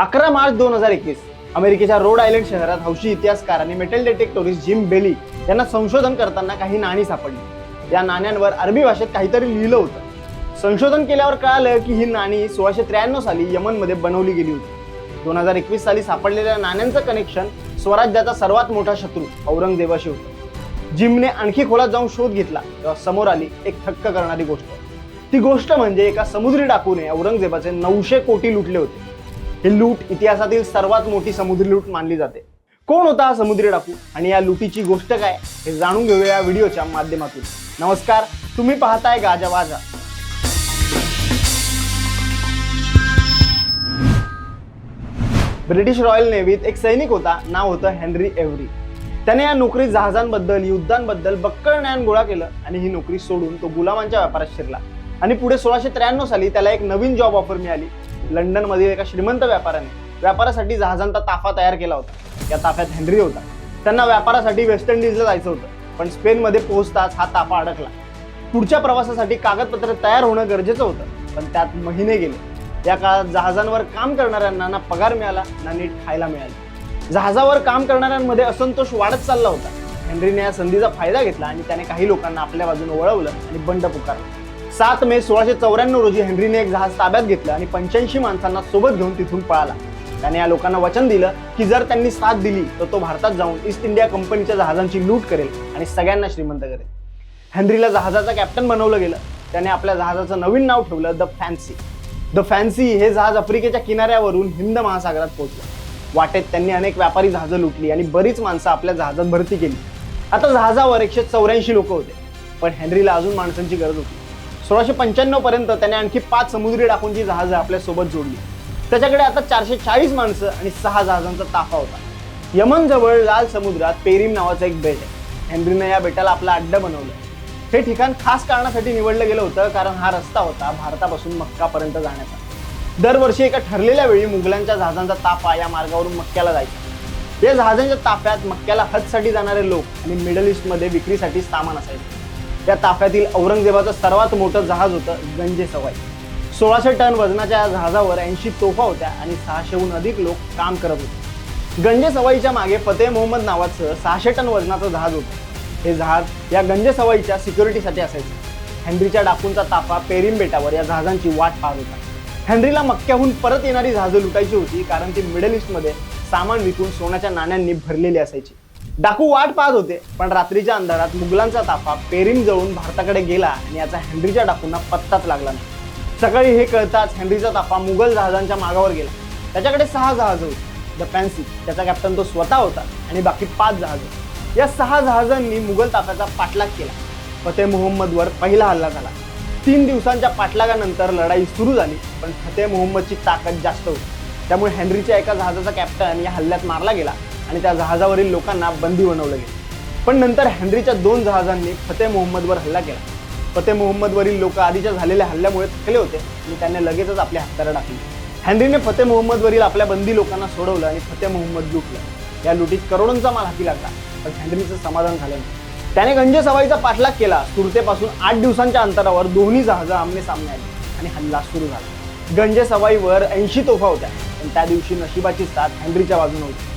अकरा मार्च दोन हजार एकवीस अमेरिकेच्या रोड आयलंड शहरात हौशी इतिहासकाराने मेटल डिटेक्टोरिस्ट जिम बेली यांना संशोधन करताना काही नाणी सापडली. या नाण्यांवर अरबी भाषेत काहीतरी लिहिलं होतं. संशोधन केल्यावर कळालं की ही नाणी सोळाशे त्र्याण्णव साली यमनमध्ये बनवली गेली होती. दोन हजार एकवीस साली सापडलेल्या नाण्यांचं कनेक्शन स्वराज्याचा सर्वात मोठा शत्रू औरंगजेबाशी होता. जिमने आणखी खोलात जाऊन शोध घेतला तेव्हा समोर आली एक थक्क करणारी गोष्ट. ती गोष्ट म्हणजे एका समुद्री डाकूने औरंगजेबाचे नऊशे कोटी लुटले होते. ही लूट इतिहासातील सर्वात मोठी समुद्री लूट मानली जाते. कोण होता हा समुद्री डाकू? आणि या लुटीची गोष्ट काय? हे जाणून घेऊया या व्हिडिओच्या माध्यमातून. नमस्कार तुम्ही पाहताय गाजा वाजा. ब्रिटिश रॉयल नेव्हीत एक सैनिक होता नाव होतं हेनरी एव्हरी. त्याने या नोकरीत जहाजांबद्दल युद्धांबद्दल बक्कळ ज्ञान गोळा केलं आणि ही नोकरी सोडून तो गुलामांच्या व्यापारात शिरला. आणि पुढे सोळाशे त्र्याण्णव साली त्याला एक नवीन जॉब ऑफर मिळाली. लंडनमधील एका श्रीमंत व्यापाऱ्याने व्यापारासाठी जहाजांचा ताफा तयार केला होता. या ताफ्यात हेनरी होता. त्यांना व्यापारासाठी वेस्ट इंडिजला जायचं होतं पण स्पेनमध्ये पोहोचताच हा ताफा अडकला. पुढच्या प्रवासासाठी कागदपत्र तयार होणं गरजेचं होतं पण त्यात महिने गेले. या काळात जहाजांवर काम करणाऱ्यांना ना पगार मिळाला ना नीट खायला मिळाले. जहाजावर काम करणाऱ्यांमध्ये असंतोष वाढत चालला होता. हेनरीने या संधीचा फायदा घेतला आणि त्याने काही लोकांना आपल्या बाजूने वळवलं आणि बंड पुकारलं. सात मे सोळाशे चौऱ्याण्णव रोजी हेनरीने एक जहाज ताब्यात घेतलं आणि पंच्याऐंशी माणसांना सोबत घेऊन तिथून पळाला. त्याने या लोकांना वचन दिलं की जर त्यांनी साथ दिली तर तो भारतात जाऊन ईस्ट इंडिया कंपनीच्या जहाजांची लूट करेल आणि सगळ्यांना श्रीमंत करेल. हेनरीला जहाजाचा कॅप्टन बनवलं गेलं. त्याने आपल्या जहाजाचं नवीन नाव ठेवलं द फॅन्सी द फॅन्सी हे जहाज आफ्रिकेच्या किनाऱ्यावरून हिंद महासागरात पोहोचलं. वाटेत त्यांनी अनेक व्यापारी जहाजं लुटली आणि बरीच माणसं आपल्या जहाजात भरती केली. आता जहाजावर एकशे चौऱ्याऐंशी लोक होते. पण हेनरीला अजून माणसांची गरज होती. सोळाशे पंच्याण्णव पर्यंत त्याने आणखी पाच समुद्री डाकूंची जहाजं आपल्यासोबत जोडली. त्याच्याकडे आता चारशे चाळीस माणसं आणि सहा जहाजांचा ताफा होता. यमन जवळ लाल समुद्रात पेरीम नावाचं एक बेट आहे. हेनरीनं या बेटाला आपला अड्डा बनवलं. हे ठिकाण खास कारणासाठी निवडलं गेलं होतं कारण हा रस्ता होता भारतापासून मक्कापर्यंत जाण्याचा. दरवर्षी एका ठरलेल्या वेळी मुघलांच्या जहाजांचा ताफा या मार्गावरून मक्क्याला जायचा. या जहाजांच्या ताफ्यात मक्क्याला हजसाठी जाणारे लोक आणि मिडल ईस्टमध्ये विक्रीसाठी सामान असायचं. त्या ताफ्यातील औरंगजेबाचं सर्वात मोठं जहाज होतं गंजे सवाई. सोळाशे टन वजनाच्या या जहाजावर ऐंशी तोफा होत्या आणि सहाशेहून अधिक लोक काम करत होते. गंजे सवाईच्या मागे फतेह मोहम्मद नावाचं सहाशे टन वजनाचं जहाज होतं. हे जहाज या गंजे सवाईच्या सिक्युरिटीसाठी असायचं. हेनरीच्या डाकूंचा ताफा पेरिम बेटावर या जहाजांची वाट पाहत होता. हेनरीला मक्क्याहून परत येणारी जहाजं लुटायची होती कारण ती मिडल ईस्टमध्ये सामान विकून सोन्याच्या नाण्यांनी भरलेली असायची. डाकू वाट पाहत होते पण रात्रीच्या अंधारात मुघलांचा ताफा पेरीम जवळून भारताकडे गेला आणि याचा हेनरीच्या डाकूंना पत्ताच लागला नाही. सकाळी हे कळताच हेनरीचा ताफा मुघल जहाजांच्या मागावर गेला. त्याच्याकडे सहा जहाज होती. द फॅन्सी त्याचा कॅप्टन तो स्वतः होता आणि बाकी पाच जहाज या सहा जहाजांनी मुघल ताफ्याचा पाठलाग केला. फतेह मोहम्मदवर पहिला हल्ला झाला. तीन दिवसांच्या पाठलागानंतर लढाई सुरू झाली पण फतेह मोहम्मदची ताकद जास्त होती. त्यामुळे हेनरीच्या एका जहाजाचा कॅप्टन या हल्ल्यात मारला गेला आणि त्या जहाजावरील लोकांना बंदी बनवलं गेलं. पण नंतर हेनरीच्या दोन जहाजांनी फतेह मोहम्मदवर हल्ला केला. फतेह मोहम्मदवरील लोक आधीच्या झालेल्या हल्ल्यामुळे थकले होते आणि त्यांनी लगेचच आपली हत्यारं टाकली. हेनरीने फतेह मोहम्मदवरील आपल्या बंदी लोकांना सोडवलं आणि फतेह मोहम्मद लुटलं. या लुटीत करोडोंचा माल हाती लागला पण हेनरीचं समाधान झालं नाही. त्याने गंजे सवाईचा पाठलाग केला. सुरतेपासून आठ दिवसांच्या अंतरावर दोन्ही जहाजं आमने सामने आली आणि हल्ला सुरू झाला. गंजे सवाईवर ऐंशी तोफा होत्या. पण त्या दिवशी नशिबाची साथ हेनरीच्या बाजूने होती.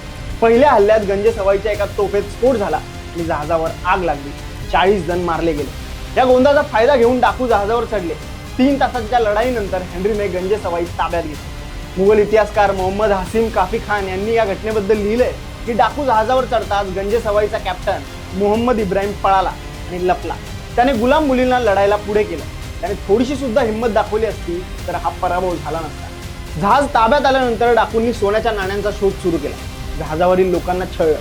पहिल्या हल्ल्यात गंजे सवाईच्या एका तोफेत स्फोट झाला आणि जहाजावर आग लागली. चाळीस जण मारले गेले. या गोंधाचा फायदा घेऊन डाकू जहाजावर चढले. तीन तासांच्या लढाईनंतर हेनरीने गंजे सवाई ताब्यात घेतली. मुघल इतिहासकार मोहम्मद हासिम काफी खान यांनी या घटनेबद्दल लिहिलंय की डाकू जहाजावर चढताच गंजे सवाईचा कॅप्टन मोहम्मद इब्राहिम पळाला आणि लपला. त्याने गुलाम मुलींना लढायला पुढे केलं. त्याने थोडीशी सुद्धा हिंमत दाखवली असती तर हा पराभव झाला नसता. जहाज ताब्यात आल्यानंतर डाकूंनी सोन्याच्या नाण्यांचा शोध सुरू केला. जहाजावरील लोकांना छळलं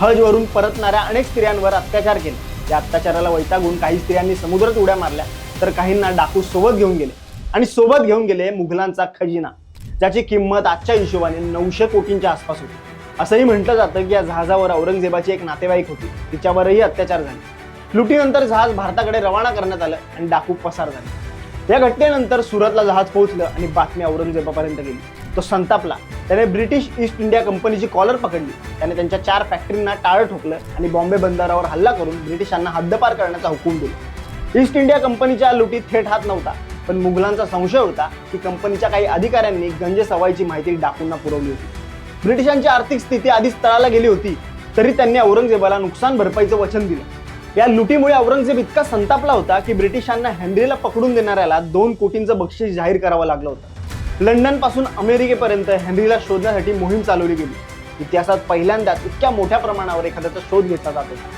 हजवरून परतणाऱ्या अनेक स्त्रियांवर अत्याचार केले. या अत्याचाराला वैतागून काही स्त्रियांनी समुद्रात उड्या मारल्या तर काहींना डाकू सोबत घेऊन गेले आणि सोबत घेऊन गेले मुघलांचा खजिना ज्याची किंमत आजच्या हिशोबाने नऊशे कोटींच्या आसपास होती. असंही म्हटलं जातं की या जहाजावर औरंगजेबाची एक नातेवाईक होती. तिच्यावरही अत्याचार झाले. लुटीनंतर जहाज भारताकडे रवाना करण्यात आलं आणि डाकू पसार झाले. या घटनेनंतर सुरतला जहाज पोहोचलं आणि बातमी औरंगजेबापर्यंत गेली. तो संतापला. त्याने ब्रिटिश ईस्ट इंडिया कंपनीची कॉलर पकडली. त्याने त्यांच्या चार फॅक्टरींना टाळं ठोकलं आणि बॉम्बे बंदरावर हल्ला करून ब्रिटिशांना हद्दपार करण्याचा हुकूम दिला. ईस्ट इंडिया कंपनीच्या लुटीत थेट हात नव्हता पण मुघलांचा संशय होता की कंपनीच्या काही अधिकाऱ्यांनी गंजे सवाईची माहिती डाकूंना पुरवली होती. ब्रिटिशांची आर्थिक स्थिती आधीच तळाला गेली होती तरी त्यांनी औरंगजेबाला नुकसान भरपाईचं वचन दिलं. या लुटीमुळे औरंगजेब इतका संतापला होता की ब्रिटिशांना हेनरीला पकडून देणाऱ्याला दोन कोटींचं बक्षीस जाहीर करावं लागलं होतं. लंडनपासून अमेरिकेपर्यंत हेनरीला शोधण्यासाठी मोहीम चालवली गेली. इतिहासात पहिल्यांदाच इतक्या मोठ्या प्रमाणावर एखाद्याचा शोध घेतला जात होता.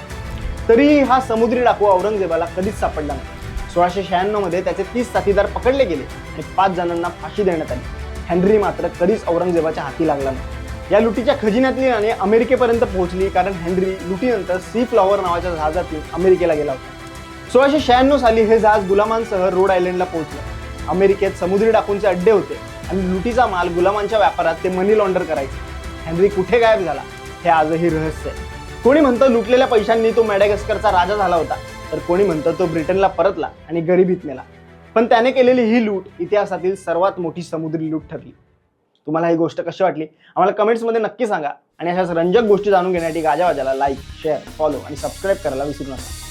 तरीही हा समुद्री डाकू औरंगजेबाला कधीच सापडला नाही. सोळाशे शहाण्णवमध्ये त्याचे तीस साथीदार पकडले गेले आणि पाच जणांना फाशी देण्यात आली. हेनरी मात्र कधीच औरंगजेबाच्या हाती लागला नाही. या लुटीच्या खजिन्यातली आणि अमेरिकेपर्यंत पोहोचली कारण हेनरी लुटीनंतर सी फ्लॉवर नावाच्या जहाजातून अमेरिकेला गेला होता. सोळाशे शहाण्णव साली हे जहाज गुलामांसह रोड आयलंडला पोहोचलं. अमेरिकेत समुद्री डाकूंचे अड्डे होते आणि लुटीचा माल गुलामांच्या व्यापारात ते मनी लॉन्डर करायचे. हेनरी कुठे गायब झाला? हे आजही रहस्य आहे. कोणी म्हणतं लुटलेल्या पैशांनी तो मॅडेगस्करचा राजा झाला होता तर कोणी म्हणतं तो ब्रिटनला परतला आणि गरिबीत नेला. पण त्याने केलेली ही लूट इतिहासातील सर्वात मोठी समुद्री लूट ठरली. तुम्हाला ही गोष्ट कशी वाटली? आम्हाला कमेंट्समध्ये नक्की सांगा. आणि अशाच रंजक गोष्टी जाणून घेण्यासाठी गाजावाजाला लाईक शेअर फॉलो आणि सबस्क्राईब करायला विसरू नका.